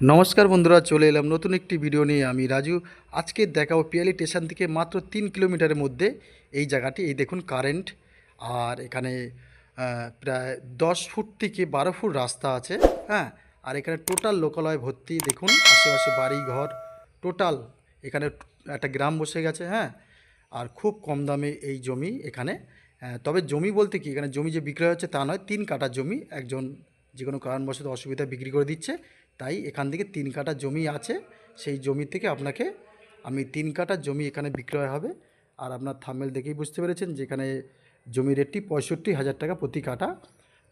নমস্কার বন্ধুরা, চলে এলাম নতুন একটি ভিডিও নিয়ে। আমি রাজু। আজকে দেখাবো পিয়ালি স্টেশন থেকে মাত্র তিন কিলোমিটারের মধ্যে এই জায়গাটি। এই দেখুন কারেন্ট আর এখানে প্রায় দশ ফুট থেকে বারো ফুট রাস্তা আছে হ্যাঁ? আর এখানে টোটাল লোকালয় ভর্তি, দেখুন, আশেপাশে বাড়ি, ঘর টোটাল এখানে একটা গ্রাম বসে গেছে হ্যাঁ? আর খুব কম দামে এই জমি এখানে তবে জমি বলতে কি? এখানে জমি যে বিক্রয় হচ্ছে তা নয়, তিন কাটা জমি একজন যে কোনো কারণবশত অসুবিধা বিক্রি করে দিচ্ছে। তাই এখান থেকে তিন কাটা জমি আছে। সেই জমি থেকে আপনাকে, আমি তিন কাটা জমি এখানে বিক্রয় হবে। আর আপনার থামেল দেখেই বুঝতে পেরেছেন যেখানে জমি রেটটি পঁয়ষট্টি হাজার টাকা প্রতি কাটা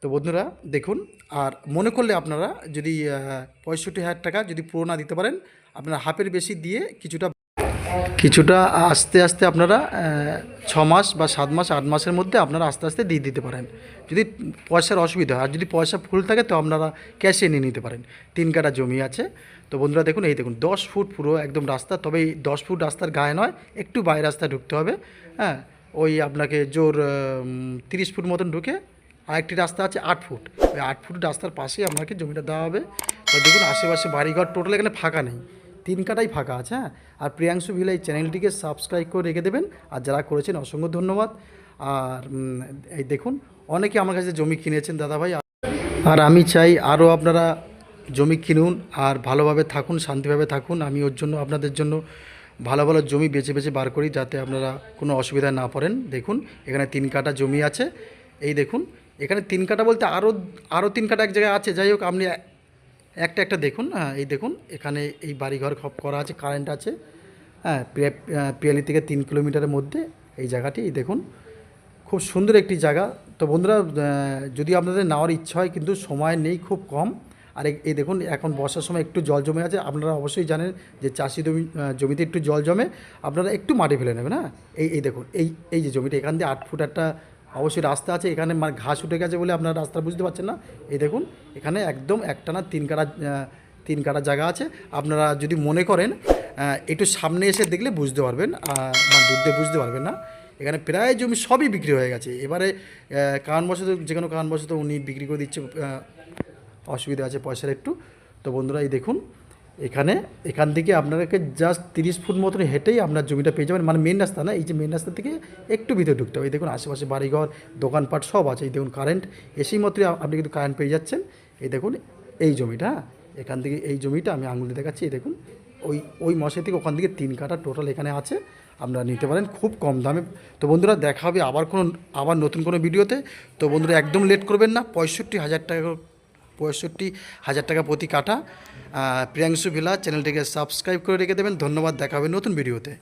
তো বন্ধুরা, দেখুন, আর মনে করলে আপনারা যদি পঁয়ষট্টি হাজার টাকা যদি পুরোনা দিতে পারেন, আপনারা হাফের বেশি দিয়ে কিছুটা কিছুটা আস্তে আস্তে আপনারা ছ মাস বা সাত মাস আট মাসের মধ্যে আপনারা আস্তে আস্তে দিয়ে দিতে পারেন। যদি পয়সার অসুবিধা হয়, আর যদি পয়সা ফুল থাকে, তো আপনারা ক্যাশে নিয়ে নিতে পারেন। তিন কাটা জমি আছে। তো বন্ধুরা, দেখুন, এই দেখুন, দশ ফুট পুরো একদম রাস্তা, তবে এই দশ ফুট রাস্তার গায়ে নয়, একটু বাইরে রাস্তায় ঢুকতে হবে হ্যাঁ? ওই আপনাকে জোর তিরিশ ফুট মতন ঢুকে আরেকটি রাস্তা আছে, আট ফুট। ওই আট ফুট রাস্তার পাশেই আপনাকে জমিটা দেওয়া হবে। তো দেখুন, আশেপাশে বাড়িঘর, টোটাল এখানে ফাঁকা নেই। তিন কাটাই ফাঁকা আছে হ্যাঁ? আর প্রিয়াংশু ভিলা এই চ্যানেলটিকে সাবস্ক্রাইব করে রেখে দেবেন। আর যারা করেছেন অসংখ্য ধন্যবাদ। আর এই দেখুন, অনেকে আমার কাছে জমি কিনেছেন, দাদাভাই। আর আমি চাই আরও আপনারা জমি কিনুন, আর ভালোভাবে থাকুন, শান্তিভাবে থাকুন। আমি ওর জন্য, আপনাদের জন্য ভালো ভালো জমি বেছে বেছে বার করি, যাতে আপনারা কোনো অসুবিধায় না পড়েন। দেখুন, এখানে তিন কাটা জমি আছে। এই দেখুন, এখানে তিন কাটা বলতে আরও আরও তিন কাটা এক জায়গায় আছে। যাই হোক, আপনি একটা একটা দেখুন হ্যাঁ এই দেখুন, এখানে এই বাড়িঘর করা আছে কারেন্ট আছে হ্যাঁ পিয়ালি থেকে তিন কিলোমিটারের মধ্যে এই জায়গাটি, এই দেখুন, খুব সুন্দর একটি জায়গা। তো বন্ধুরা যদি আপনাদের নেওয়ার ইচ্ছা হয়, কিন্তু সময় নেই, খুব কম। আর এই দেখুন, এখন বর্ষার সময় একটু জল জমে আছে, আপনারা অবশ্যই জানেন যে চাষি জমি জমিতে একটু জল জমে, আপনারা একটু মাটি ফেলে নেবেন হ্যাঁ? এই এই দেখুন, এই এই যে জমিটা, এখান দিয়ে আট ফুট একটা অবশ্যই রাস্তা আছে, এখানে মানে ঘাস উঠে গেছে বলে আপনারা রাস্তা বুঝতে পারছেন না। এই দেখুন, এখানে একদম একটানা তিন কাটা তিন কাটা জায়গা আছে। আপনারা যদি মনে করেন একটু সামনে এসে দেখলে বুঝতে পারবেন বা দিয়ে বুঝতে পারবেন না। এখানে প্রায় জমি সবই বিক্রি হয়ে গেছে। এবারে কারণবশত, যে কোনো কারণবশত উনি বিক্রি করে দিচ্ছে অসুবিধা আছে পয়সার একটু। তো বন্ধুরা, এই দেখুন এখানে, এখান থেকে আপনাদেরকে জাস্ট তিরিশ ফুট মতন হেঁটেই আপনার জমিটা পেয়ে যাবেন। মানে মেন রাস্তা না, এই যে মেন রাস্তা থেকে একটু ভিতরে ঢুকতে হবে। এই দেখুন আশেপাশে বাড়িঘর, দোকানপাট সব আছে। এই দেখুন কারেন্ট এসেই মাত্রই আপনি কিন্তু কারেন্ট পেয়ে যাচ্ছেন। এই দেখুন এই জমিটা হ্যাঁ? এখান থেকে এই জমিটা আমি আঙুল দেখাচ্ছি। এই দেখুন, ওই ওই মশাই থেকে ওখান থেকে তিন কাটা টোটাল এখানে আছে। আপনারা নিতে পারেন খুব কম দামে। তো বন্ধুরা দেখা হবে আবার কোনো, আবার নতুন কোনো ভিডিওতে। তো বন্ধুরা, একদম লেট করবেন না। পঁয়ষট্টি হাজার টাকা পঁয়ষট্টি হাজার টাকা প্রতি কাটা প্রিয়াংশু ভিলা চ্যানেলটিকে সাবস্ক্রাইব করে রেখে দেবেন। ধন্যবাদ, দেখা হবে নতুন ভিডিওতে।